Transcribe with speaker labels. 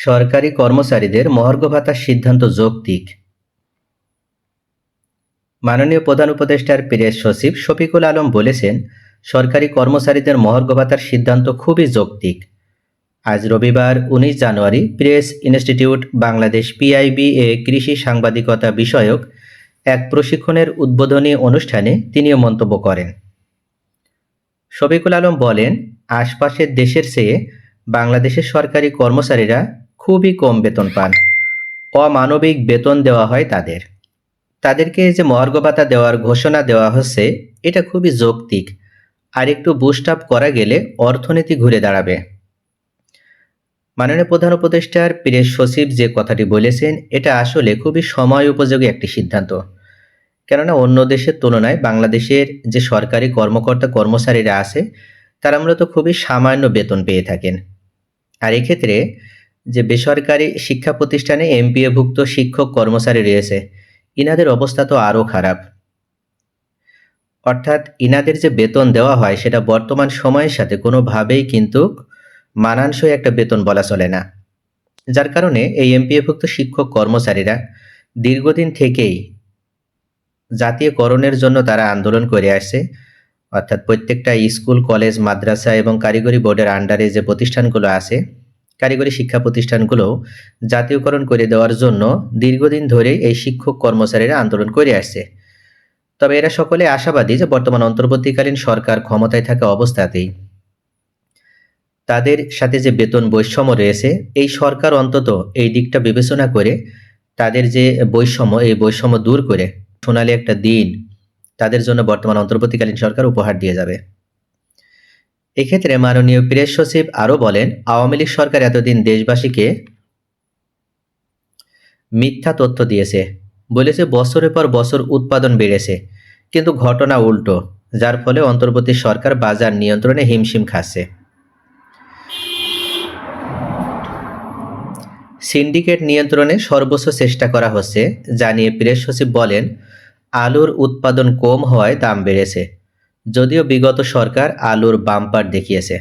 Speaker 1: সরকারি কর্মচারীদের মহার্ঘ ভাতার সিদ্ধান্ত যৌক্তিক। মাননীয় প্রধান উপদেষ্টার প্রেস সচিব শফিকুল আলম বলেছেন, সরকারি কর্মচারীদের মহার্ঘ ভাতার সিদ্ধান্ত খুবই যৌক্তিক। আজ রবিবার, উনিশ জানুয়ারি, প্রেস ইনস্টিটিউট বাংলাদেশ পিআইবি এ কৃষি সাংবাদিকতা বিষয়ক এক প্রশিক্ষণের উদ্বোধনী অনুষ্ঠানে তিনিও মন্তব্য করেন। শফিকুল আলম বলেন, আশপাশের দেশের চেয়ে বাংলাদেশের সরকারি কর্মচারীরা খুবই কম বেতন পান। অমানবিক বেতন দেওয়া হয় তাদের। তাদেরকে যে মহার্ঘ ভাতা দেওয়ার ঘোষণা দেওয়া হচ্ছে, এটা খুবই যৌক্তিক। আর একটু বুস্ট আপ করা গেলে অর্থনীতি ঘুরে দাঁড়াবে। মাননীয় প্রধান উপদেষ্টার প্রেস সচিব যে কথাটি বলেছেন, এটা আসলে খুবই সময় উপযোগী একটি সিদ্ধান্ত। কেননা অন্য দেশের তুলনায় বাংলাদেশের যে সরকারি কর্মকর্তা কর্মচারীরা আছে, তারা মূলত খুবই সামান্য বেতন পেয়ে থাকেন। আর এক্ষেত্রে যে বেসরকারি শিক্ষা প্রতিষ্ঠানে এমপিএভুক্ত শিক্ষক কর্মচারী রয়েছে, ইনাদের অবস্থা তো আরও খারাপ। অর্থাৎ ইনাদের যে বেতন দেওয়া হয়, সেটা বর্তমান সময়ের সাথে কোনোভাবেই কিন্তু মানানসই একটা বেতন বলা চলে না। যার কারণে এই এমপিএভুক্ত শিক্ষক কর্মচারীরা দীর্ঘদিন থেকেই জাতীয়করণের জন্য তারা আন্দোলন করে আসছে। অর্থাৎ প্রত্যেকটা স্কুল, কলেজ, মাদ্রাসা এবং কারিগরি বোর্ডের আন্ডারে যে প্রতিষ্ঠানগুলো আছে কারিগরি শিক্ষা প্রতিষ্ঠানগুলো জাতীয়করণ করে দেওয়ার জন্য দীর্ঘদিন ধরে এই শিক্ষক কর্মচারীরা আন্দোলন করে আসছে। তবে এরা সকলে আশাবাদী যে বর্তমান অন্তর্বর্তীকালীন সরকার ক্ষমতায় থাকা অবস্থাতেই তাদের সাথে যে বেতন বৈষম্য রয়েছে, এই সরকার অন্তত এই দিকটা বিবেচনা করে তাদের যে বৈষম্য, এই বৈষম্য দূর করে সোনালি একটা দিন তাদের জন্য বর্তমান অন্তর্বর্তীকালীন সরকার উপহার দিয়ে যাবে। এক্ষেত্রে মাননীয় প্রেস সচিব আরও বলেন, আওয়ামী লীগ সরকার এতদিন দেশবাসীকে মিথ্যা তথ্য দিয়েছে। বলেছে, বছরের পর বছর উৎপাদন বেড়েছে, কিন্তু ঘটনা উল্টো, যার ফলে অন্তর্বর্তী সরকার বাজার নিয়ন্ত্রণে হিমশিম খাচ্ছে। সিন্ডিকেট নিয়ন্ত্রণে সর্বোচ্চ চেষ্টা করা হচ্ছে, জানিয়ে প্রেস সচিব বলেন, আলুর উৎপাদন কম হওয়ায় দাম বেড়েছে। যদিও বিগত সরকার আলুর বাম্পার দেখিয়েছে।